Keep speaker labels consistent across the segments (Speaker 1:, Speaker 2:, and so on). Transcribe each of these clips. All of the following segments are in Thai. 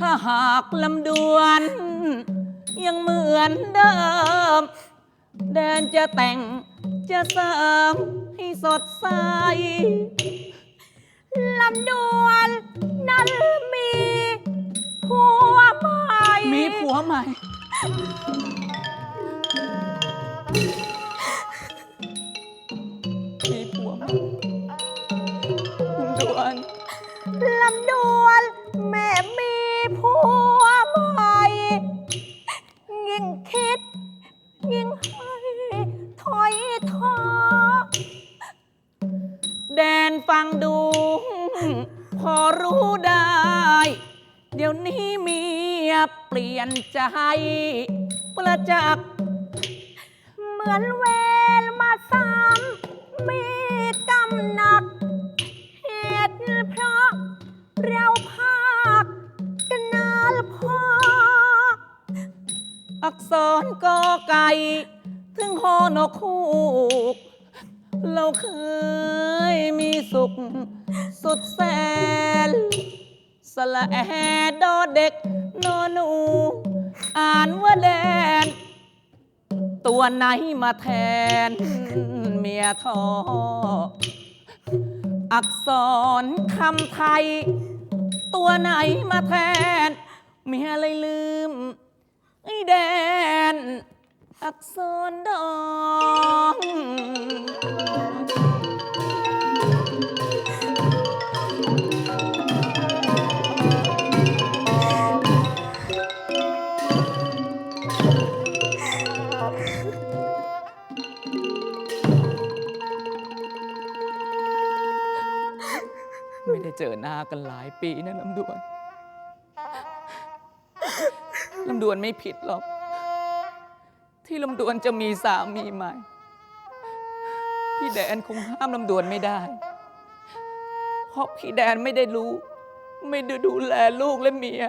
Speaker 1: ถ้าหากลำดวน ยังเหมือนเดิม แดนจะแต่งจะเสริมให้สดใส
Speaker 2: ลำดวนนั้นมีผัวใหม่
Speaker 1: มีผัวใหม่ รู้ได้ เดี๋ยวนี้เมียเปลี่ยนใจประจักษ์
Speaker 2: เหมือนเวรมาซ้ำมีกำหนัก เหตุเพราะเราภาคกันนานพอ
Speaker 1: อักษรกอไก่ถึงหอนกคูก เราเคยมีสุข สุดแสนสละแอดอเด็กนอหนู อ่านว่าแดน ตัวไหนมาแทน เมียทอ อักษรคำไทย ตัวไหนมาแทน เมียเลยลืมไอ้แดน อักษรดอง เจอหน้ากันหลายปีนะลำดวนลำดวนไม่ผิดหรอก ที่ลำดวนจะมีสามีใหม่ พี่แดนคงห้ามลำดวนไม่ได้ เพราะพี่แดนไม่ได้รู้ ไม่ได้ดูแลลูกและเมีย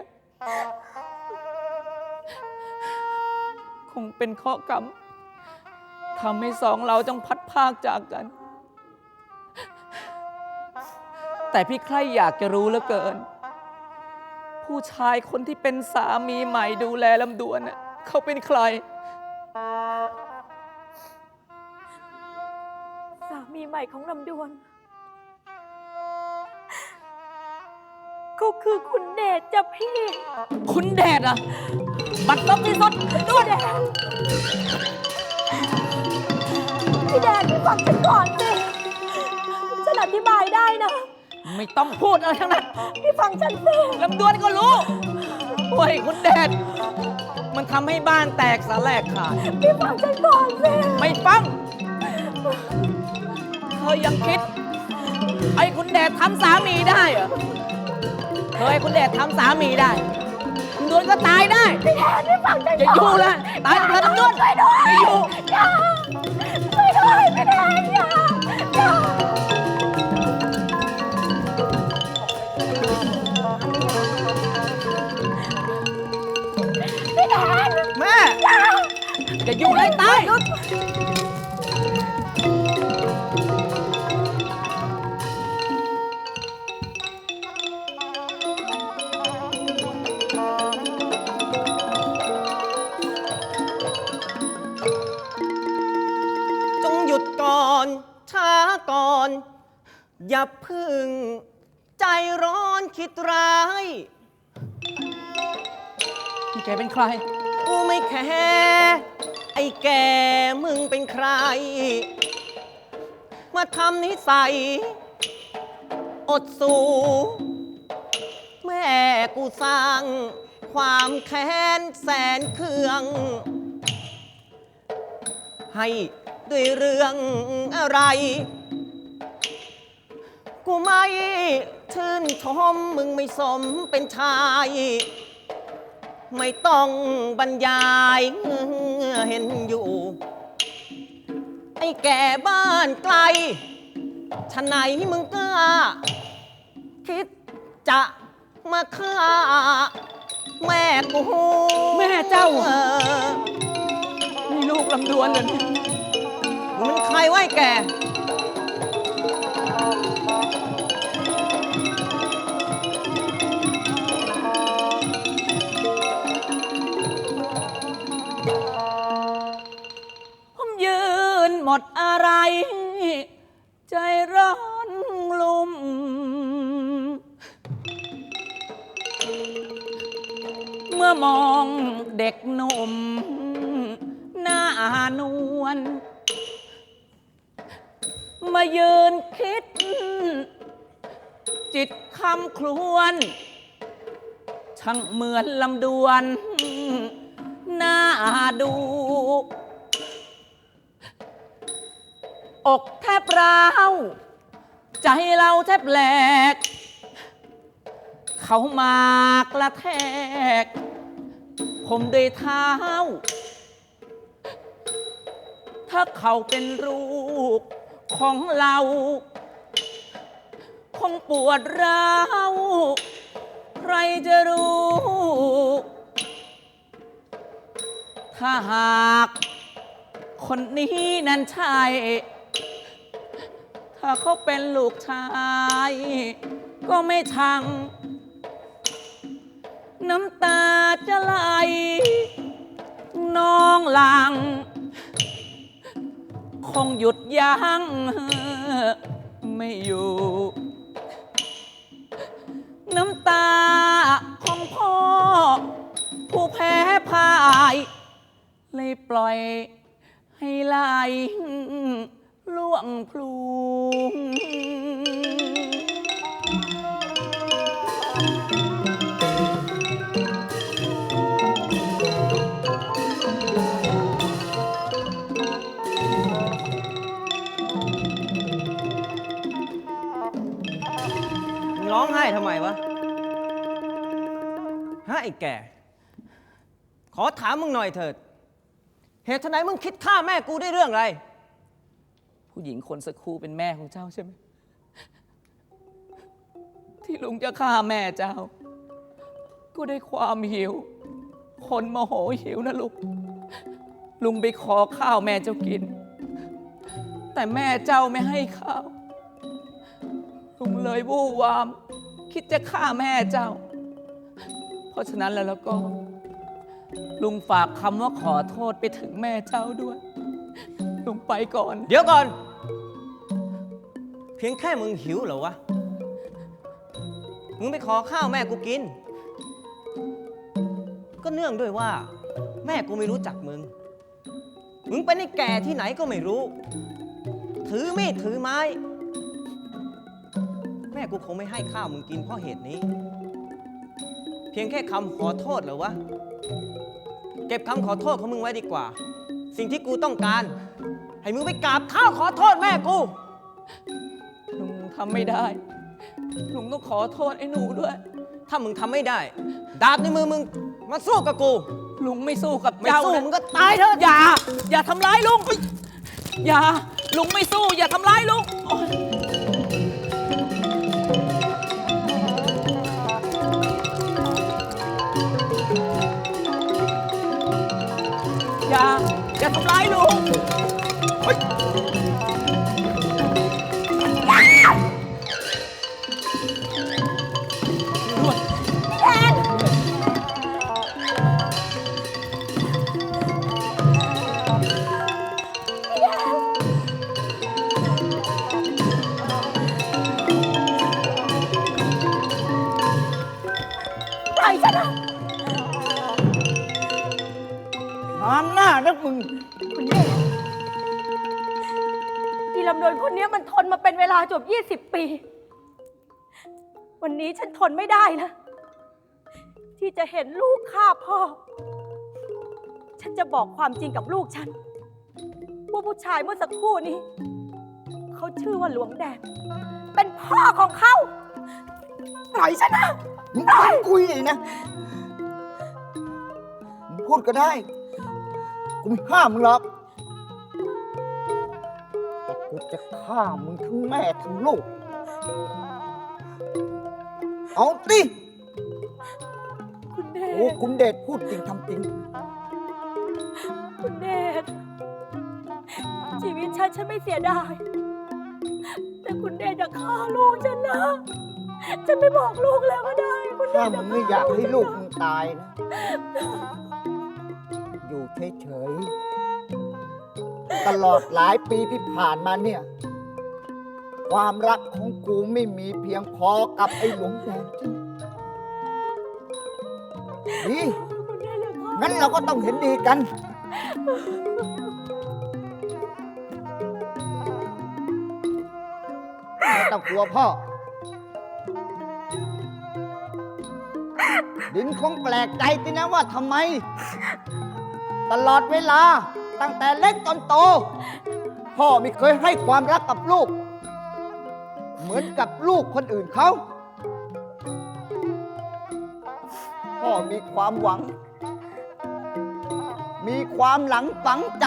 Speaker 1: คงเป็นข้อกรรมทำให้สองเราต้องพัดพากจากกัน แต่พี่ใครอยากจะรู้เหลือเกิน ผู้ชายคนที่เป็นสามีใหม่ดูแลลำดวนน่ะเขาเป็นใคร
Speaker 2: สามีใหม่ของลำดวนก็คือคุณเดชจ้ะพี่
Speaker 1: คุณแดดอะบัดซบที่สุด
Speaker 2: พี่แดนพี่แดนพี่ฟังฉันก่อนสิ ไม่
Speaker 1: ต้องพูดอะไรทั้งนั้น
Speaker 2: พี่ฟังฉันสิ
Speaker 1: ลำดวนก็รู้โอ้ยคุณแดด มันทำให้บ้านแตกสาแลกขาด
Speaker 2: พี่ฟังฉันก่อนสิ
Speaker 1: ไม่ฟัง เธอยังคิด ไอ้คุณแดดทำสามีได้เหรอเธอให้คุณแดดทำสามีได้คุณดวนก็ตายได้
Speaker 2: พี่แดนพี่ฟังฉัน
Speaker 1: อย่าอยู่เลยตายกับเธอทั้งดวน
Speaker 2: ช่วยด้วย
Speaker 1: อย่าอยู่
Speaker 2: อย่าช่วยด้วยพี่แดนอย่าอย่า
Speaker 1: อย่าอยู่เลยตาย
Speaker 3: จงหยุดก่อน ช้าก่อน อย่าเพึ่ง ใจร้อนคิดร้าย
Speaker 1: นี่แกเป็นใคร
Speaker 3: กูไม่แคร์ ไอ้แกมึงเป็นใคร มาทำนิสัย อดสูแม่กูสร้าง ความแค้นแสนเคือง ให้ด้วยเรื่องอะไร กูไม่ชื่นชมมึงไม่สมเป็นชาย ไม่ต้องบรรยายเห็นอยู่ ไอ้แก่บ้านไกลฉะไหนมึงกล้า คิดจะมาฆ่า แม่กู
Speaker 1: แม่เจ้า
Speaker 3: ออ
Speaker 1: นี่ลูกลำดวนเหรอเนี่ย
Speaker 3: มึงเป็นใครวะไอ้แก่ หมด
Speaker 1: อะไร ใจร้อนลุ่ม เมื่อมองเด็กหนุ่ม หน้านวลมายืนคิด จิตคำครวน ช่างเหมือนลำดวน หน้าดู อกแทบร้าว ใจเราแทบแหลก เขามากระแทก ผมด้วยเท้า ถ้าเขาเป็นลูกของเรา คงปวดร้าว ใครจะรู้ ถ้าหากคนนี้นั้นใช่ เขาเป็นลูกชาย ก็ไม่ชัง น้ำตาจะไหลน้องหลัง คงหยุดยั้งไม่อยู่ น้ำตาของพ่อ ผู้แพ้พ่าย เลยปล่อยให้ไหล ล่วงพลูง
Speaker 3: มึงร้องไห้ทำไมวะฮะไอ้แก่ ขอถามมึงหน่อยเถิด เหตุไฉนมึงคิดฆ่าแม่กูได้เรื่องอะไร
Speaker 1: ผู้หญิงคนสักครู่เป็นแม่ของเจ้าใช่ไหม ที่ลุงจะฆ่าแม่เจ้า ก็ได้ความหิว คนโมโหหิวนะลูก ลุงไปขอข้าวแม่เจ้ากิน แต่แม่เจ้าไม่ให้ข้าว ลุงเลยวู่วาม คิดจะฆ่าแม่เจ้า เพราะฉะนั้นแล้วแล้วก็ ลุงฝากคำว่าขอโทษไปถึงแม่เจ้าด้วย ลุงไปก่อน
Speaker 3: เดี๋ยวก่อน เพียงแค่มึงหิวเหรอวะ มึงไปขอข้าวแม่กูกิน ก็เนื่องด้วยว่า แม่กูไม่รู้จักมึง มึงเป็นแก่ที่ไหนก็ไม่รู้ ถือมีดถือไม้ แม่กูคงไม่ให้ข้าวมึงกินเพราะเหตุนี้ เพียงแค่คำขอโทษเหรอวะ เก็บคำขอโทษของมึงไว้ดีกว่า สิ่งที่กูต้องการ ให้มึงไปกราบเท้าขอโทษแม่กู
Speaker 1: ทำไม่ได้ ลุงต้องขอโทษไอ้หนูด้วย
Speaker 3: ถ้ามึงทำไม่ได้ ดาบในมือมึงมาสู้กับกู
Speaker 1: ลุงไม่สู้กับ
Speaker 3: ไม่
Speaker 1: เจ้า
Speaker 3: สู้
Speaker 1: นะ
Speaker 3: มึงก็ตายเถอะ
Speaker 1: อย่า อย่าทำร้ายลุงเฮ้ยอย่า ลุงไม่สู้ อย่าทำร้ายลุงโอ๊ยอย่า อย่าทำร้ายลุงา
Speaker 2: จบ 20 ปี วันนี้ฉันทนไม่ได้นะ ที่จะเห็นลูกฆ่าพ่อ ฉันจะบอกความจริงกับลูกฉัน ว่าผู้ชายเมื่อสักครู่นี้ เขาชื่อว่าหลวงแดง เป็นพ่อของเขา ปล่อยฉันนะ
Speaker 4: มึงฟังกูอีกนะมึงพูดก็ได้ กูไม่ห้ามมึงหรอก จะฆ่ามึงทั้งแม่ทั้งลูก เอาติ
Speaker 2: คุณเด
Speaker 4: โอ้
Speaker 2: ช
Speaker 4: คุณเดชพูดจริงทำจริง
Speaker 2: คุณเดชชีวิตฉันฉันไม่เสียดาย แต่คุณเดชจะฆ่าลูกฉันนะ ฉันไม่บอกลูกแล้วก็ได้ คุณเด
Speaker 4: ถ้า
Speaker 2: ช
Speaker 4: มึ
Speaker 2: จะ
Speaker 4: งไม่อยากให้ลูกมึงตายนะ อยู่เฉยๆ ตลอดหลายปีที่ผ่านมาเนี่ย ความรักของกูไม่มีเพียงพอกับไอ้หลวงแดงจริงนี่งั้นเราก็ต้องเห็นดีกัน ไม่ต้องกลัวพ่อ ดินคงแปลกใจสินะว่าทำไม ตลอดเวลา ตั้งแต่เล็กจนโต พ่อไม่เคยให้ความรักกับลูก เหมือนกับลูกคนอื่นเขา พ่อมีความหวัง มีความหลังฝังใจ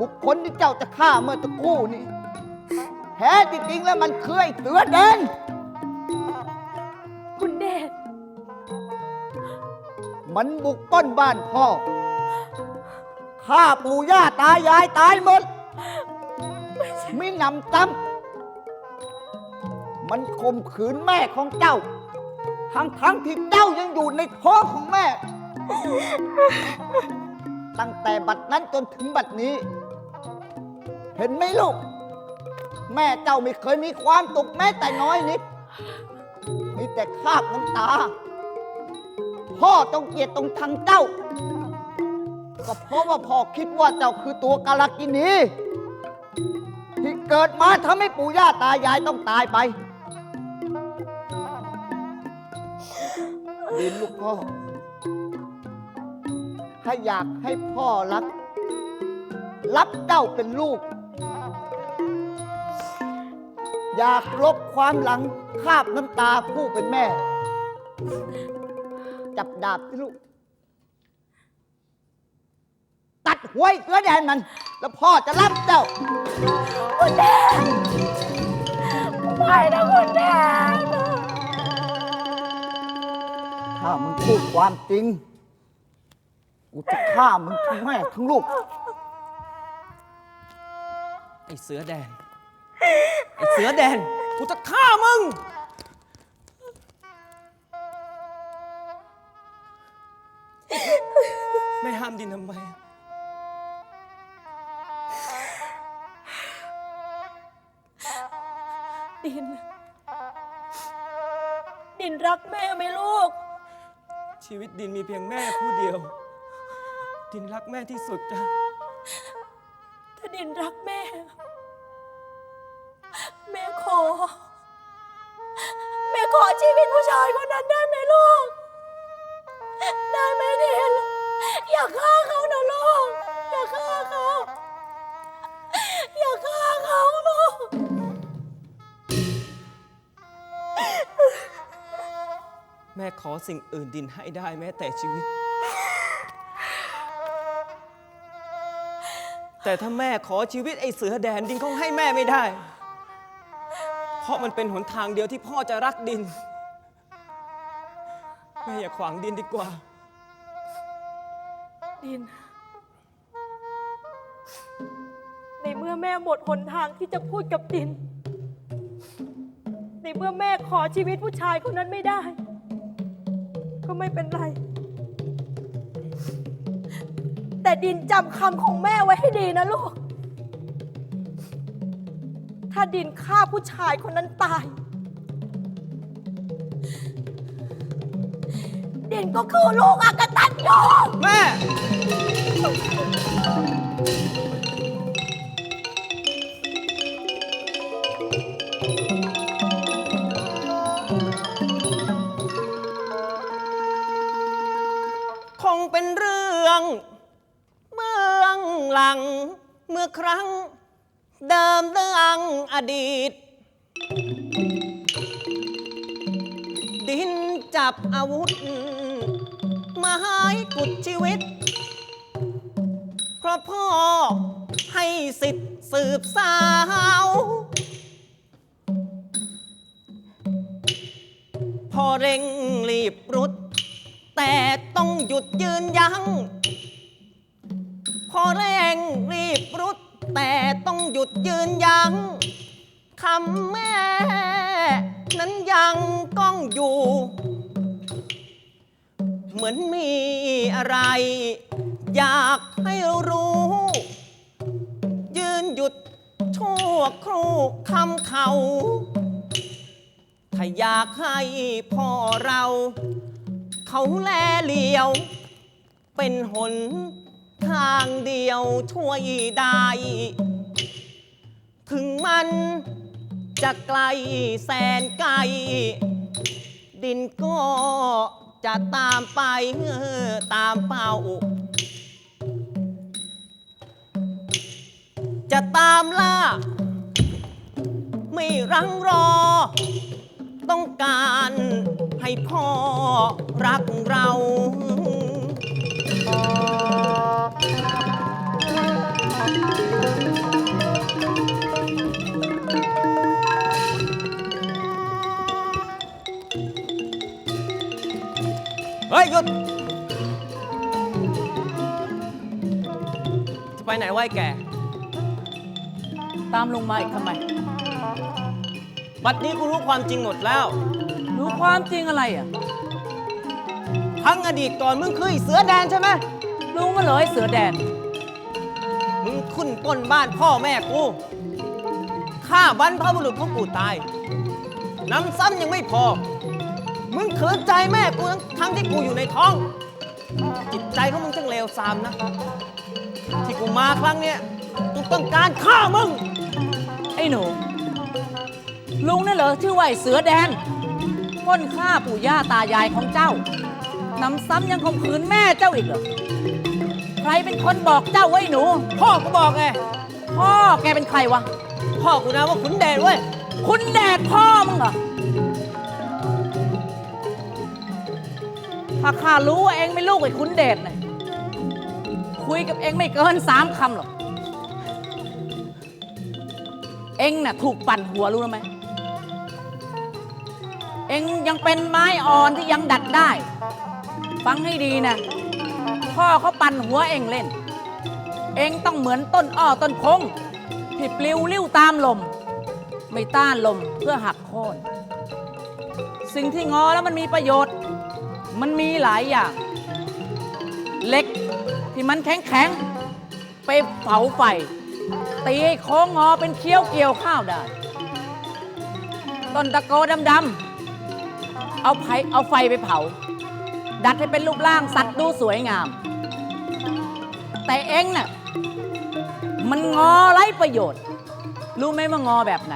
Speaker 4: บุคคลที่เจ้าจะฆ่าเมื่อตะกู้นี้แท้จริงๆแล้วมันคือไอ้เสือแดง
Speaker 2: คุณเดช
Speaker 4: มันบุกปล้นบ้านพ่อ ฆ่าปู่ย่าตายายตายหมดไม่นำซ้ำมันข่มขืนแม่ของเจ้า ทั้งทั้งที่เจ้ายังอยู่ในท้องของแม่ ตั้งแต่บัดนั้นจนถึงบัดนี้ เห็นไหมลูก แม่เจ้าไม่เคยมีความสุขแม้แต่น้อยนิด มีแต่คราบน้ำตา พ่อต้องเกลียดตรงทางเจ้า ก็เพราะว่าพ่อคิดว่าเจ้าคือตัวกาลกินีที่เกิดมาทำให้ปู่ย่าตายายต้องตายไปดินลูกพ่อ ถ้าอยากให้พ่อรัก รับเจ้าเป็นลูก อยากลบความหลังคาบน้ำตาผู้เป็นแม่ จับดาบสิลูก ตัด หัวไอ้เสือแดนมัน แล้วพ่อจะรับเจ้า
Speaker 2: คุณเดชไม่นะคุณเดช
Speaker 4: ถ้ามึงพูดความจริง กูจะฆ่ามึงทั้งแม่ทั้งลูก
Speaker 3: ไอ้เสือแดนไอ้เสือแดนกูจะฆ่ามึง ไม่ห้ามดินทำไม
Speaker 2: ดิ
Speaker 3: ชีวิตดินมีเพียงแม่ผู้เดียว ดินรักแม่ที่สุดจ้ะ
Speaker 2: ถ้าดินรัก
Speaker 3: แม่ ขอสิ่งอื่นดินให้ได้แม้แต่ชีวิต แต่ถ้าแม่ขอชีวิตไอ้เสือแดนดินคงให้แม่ไม่ได้ เพราะมันเป็นหนทางเดียวที่พ่อจะรักดิน แม่อย่าขวางดินดีกว่า
Speaker 2: ดิน ในเมื่อแม่หมดหนทางที่จะพูดกับดิน ในเมื่อแม่ขอชีวิตผู้ชายคนนั้นไม่ได้ ก็ไม่เป็นไร แต่ดินจำคำของแม่ไว้ให้ดีนะลูก ถ้าดินฆ่าผู้ชายคนนั้นตาย ดินก็คือลูกอากตันยู
Speaker 3: แม่ มื่อครั้ง เดิมเรื่องอดีต ดินจับอาวุธ มาหายกุดชีวิต เพราะพ่อให้สิทธิ์สืบสาว พอเร่งรีบรุด แต่ต้องหยุดยืนยัง้ง เร่งรีบรุด แต่ต้องหยุดยืนยัง้งคำแม่ นั้นยังก้องอยู่ เหมือนมีอะไร อยากให้รู้ ยืนหยุดชั่วครู่คำเขา ถ้าอยากให้พ่อเรา เขาแลเหลียว เป็นหน ทางเดียวช่วยได้ ถึงมันจะไกลแสนไกล ดินก็จะตามไปเออตามเป้า จะตามล่า ไม่รังรอ ต้องการให้พ่อรักเรา เฮ้ยหยุดจะไปไหนวะไอ้แก
Speaker 1: ตามลงมาอีกทำไม
Speaker 3: บัดนี้กูรู้ความจริงหมดแล้ว
Speaker 1: รู้ความจริงอะไรอะ
Speaker 3: ทั้งอดีตก่อนมึงคือไอ้เสือแดนใช่ไหม
Speaker 1: รู้มาเลยเสือแดน
Speaker 3: มึงขึ้นปล้นบ้านพ่อแม่กูฆ่าบรรพบุรุษพวกกูตาย น้ำซ้ำยังไม่พอ มึงขืนใจแม่กูทั้งทั้งที่กูอยู่ในท้อง จิตใจของมึงช่างเลวทรามนะ ที่กูมาครั้งเนี้ยกูต้องการฆ่ามึง
Speaker 1: ไอ้หนู ลุงนั่นเหรอชื่อว่าไอ้เสือแดนปล้นฆ่าปู่ย่าตายายของเจ้า นำซ้ำยังข่มขืนแม่เจ้าอีกเหรอ ใครเป็นคนบอกเจ้าไว้หนู
Speaker 3: พ่อกูบอกไง
Speaker 1: พ่อแกเป็นใครวะ
Speaker 3: พ่อกูนะว่าขุนแดนเว้ย
Speaker 1: คุณแดดพ่อมึงเหรอ ถ้าข้ารู้ว่าเองไม่ลูกไอ้คุณเดชนะคุยกับเองไม่เกินสามคำหรอก เองน่ะถูกปั่นหัวรู้ไหมเองยังเป็นไม้อ่อนที่ยังดัดได้ ฟังให้ดีนะ พ่อเขาปั่นหัวเองเล่น เองต้องเหมือนต้นอ้อต้นพงที่ปลิวลิ้วตามลม ไม่ต้านลมเพื่อหักโค่นสิ่งที่งอแล้วมันมีประโยชน์ มันมีหลายอย่างเหล็กที่มันแข็งแข็งไปเผาไฟตีให้โค้งงอเป็นเคี้ยวเกี่ยวข้าวได้ต้นตะโกดำๆเอาไฟเอาไฟไปเผา ดัดให้เป็นรูปร่างสัตว์ดูสวยงาม แต่เอ็งน่ะมันงอไร้ประโยชน์ รู้ไหมว่างอแบบไหน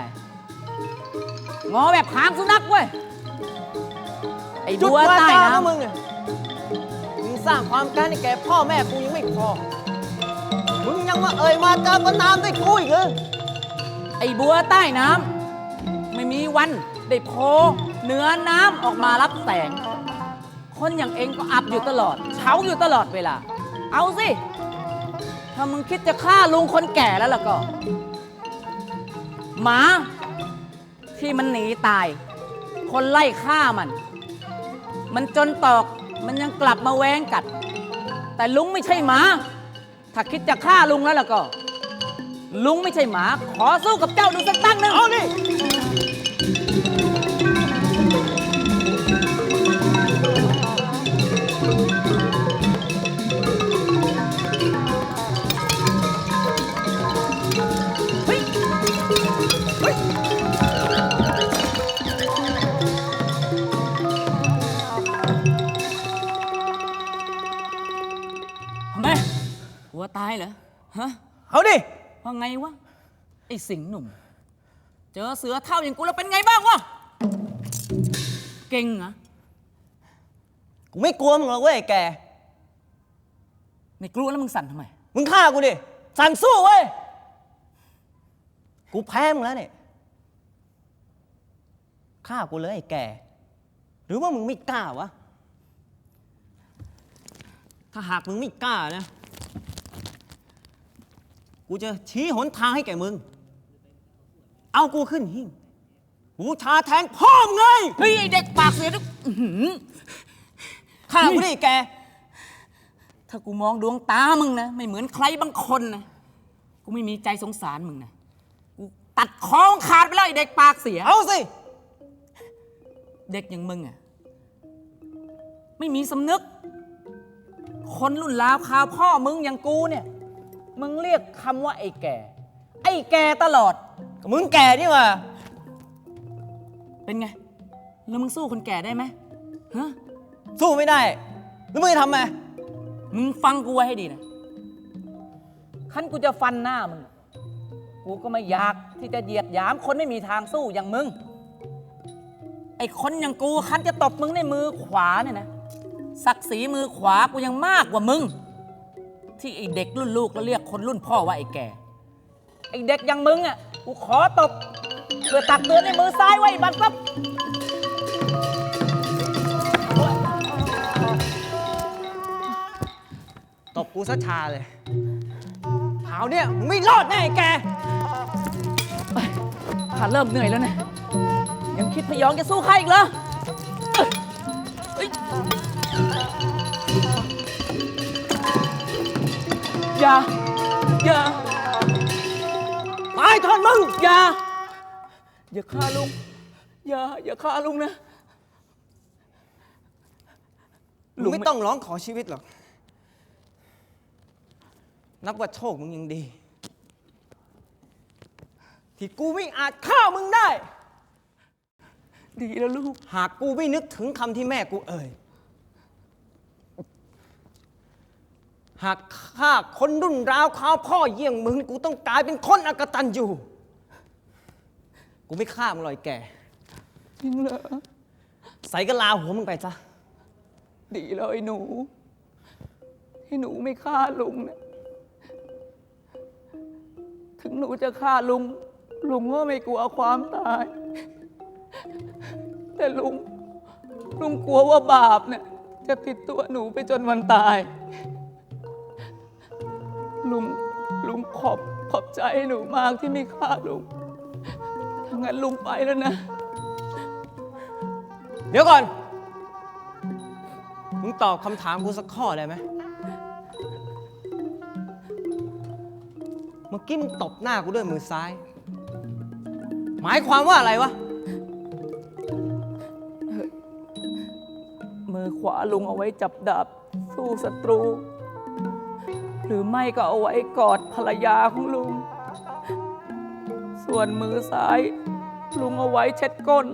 Speaker 1: งอแบบหางสุนัขเว้ยไอ้
Speaker 3: จุด
Speaker 1: บัว
Speaker 3: วา
Speaker 1: ใต้
Speaker 3: จา
Speaker 1: น้
Speaker 3: ของมึงเนี่ยมึงสร้างความแค้นให้แก่พ่อแม่กูยังไม่พอ มึงยังมาเอ่ยมาจาประนามด้วยกูอีกเหรอำ
Speaker 1: ไอ้บัวใต้น้ำไม่มีวันได้โผล่เหนือน้ำออกมารับแสง คนอย่างเองก็อับอยู่ตลอดเฉาอยู่ตลอดเวลา เอาสิ ถ้ามึงคิดจะฆ่าลุงคนแก่แล้วล่ะก็ หมา ที่มันหนีตาย คนไล่ฆ่ามัน มันจนตอก มันยังกลับมาแว้งกัด แต่ลุงไม่ใช่หมา ถ้าคิดจะฆ่าลุงแล้วล่ะก็ ลุงไม่ใช่หมา ขอสู้กับเจ้าดูสักตั้งหนึ่ง
Speaker 3: เอาดิ
Speaker 1: เหรอ ฮะ
Speaker 3: เอาดิ
Speaker 1: ว่าไงวะ ไอ้สิงห์หนุ่ม เจอเสือเท่าอย่างกูแล้วเป็นไงบ้างวะ เก่งเหรอ
Speaker 3: กูไม่กลัวมึงหรอกเว้ยไอ้แก
Speaker 1: ไม่กลัวแล้วมึงสั่นทำไม
Speaker 3: มึงฆ่ากูดิ สั่งสู้เว้ย กูแพ้มึงแล้วเนี่ย ฆ่ากูเลยไอ้แก หรือว่ามึงไม่กล้าวะ ถ้าหากมึงไม่กล้านะ กูจะชี้หนทางให้แก่มึง เอากูขึ้นหิ้งบูชาแทนพ่อมึงไง
Speaker 1: เฮ้ยไอเด็กปากเสียทุกอื้อหือ
Speaker 3: ฆ่ากูดิไอ้แก
Speaker 1: ถ้ากูมองดวงตามึงนะ ไม่เหมือนใครบางคนนะ กูไม่มีใจสงสารมึงนะ กูตัดคอมึงขาดไปแล้วไอเด็กปากเสีย
Speaker 3: เอาสิ
Speaker 1: เด็กอย่างมึงอะ ไม่มีสำนึก คนรุ่นราวคราวพ่อมึงอย่างกูเนี่ย มึงเรียกคำว่าไอ้แก่ ไอ้แก่ตลอด
Speaker 3: มึงแก่นี่หว่า
Speaker 1: เป็นไง แล้วมึงสู้คนแก่ได้ไหมฮะ
Speaker 3: สู้ไม่ได้ แล้วมึงจะทำไง
Speaker 1: มึงฟังกูไว้ให้ดีนะคันกูจะฟันหน้ามึง กูก็ไม่อยากที่จะเหยียดหยาม คนไม่มีทางสู้อย่างมึง ไอ้คนอย่างกูคันจะตบมึงในมือขวาเนี่ยนะ ศักดิ์ศรีมือขวากูยังมากกว่ามึง ที่ไอ้เด็กรุ่นลูกแล้วเรียกคนรุ่นพ่อว่าไอ้แก่ ไอ้เด็กอย่างมึงอะกูขอตบเพื่อตักเตือนในมือซ้ายไว้บัดซับ
Speaker 3: ตบกูซะชาเลยคราวเนี้ยมึงไม่รอดแน่ไอ้แก
Speaker 1: ข้าเริ่มเหนื่อยแล้วนะ ยังคิดพยองจะสู้ใครอีกเหรอ อย่า อย่า
Speaker 3: ตายทอนมึง
Speaker 1: อย่า อย่าฆ่าลุง อย่า อย่าฆ่าลุงนะ
Speaker 3: ลุงไม่ ต้องร้องขอชีวิตหรอก นับว่าโชคมึงยังดี ที่กูไม่อาจฆ่ามึงได้
Speaker 1: ดีแล้วลูก
Speaker 3: หากกูไม่นึกถึงคำที่แม่กูเอ่ย หากฆ่าคนรุ่นราวข้าวพ่อเยี่ยงมึง กูต้องกลายเป็นคนอกตันอยู่ กูไม่ฆ่ามึงหรอกไอยแก
Speaker 1: จริงเหรอ
Speaker 3: ใส่กะลาหัวมึงไปซะ
Speaker 1: ดีแล้วไอ้หนูที่หนูไม่ฆ่าลุงเนี่ยถึงหนูจะฆ่าลุง ลุงก็ไม่กลัวความตาย แต่ลุง ลุงกลัวว่าบาปเนี่ยจะติดตัวหนูไปจนวันตาย ขอบขอบใจหนูมากที่ไม่ฆ่าลุงถ้างั้นลุงไปแล้วนะ
Speaker 3: เดี๋ยวก่อน มึงตอบคำถามกูสักข้อได้ไหม เมื่อกี้มึงตบหน้ากูด้วยมือซ้าย หมายความว่าอะไรวะ
Speaker 1: มือขวาลุงเอาไว้จับดาบสู้ศัตรู หรือไม่ก็เอาไว้กอดภรรยาของลุง ส่วนมือซ้าย ลุงเอาไว้เช็ดก้น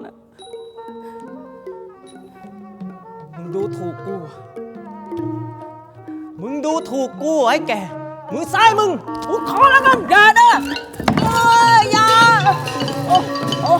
Speaker 3: มึงดูถูกกู มึงดูถูกกูไอ้แก มือซ้ายมึงกูขอแล้วกัน
Speaker 1: อย่านะเอ้ยอย่าโอ้โอ้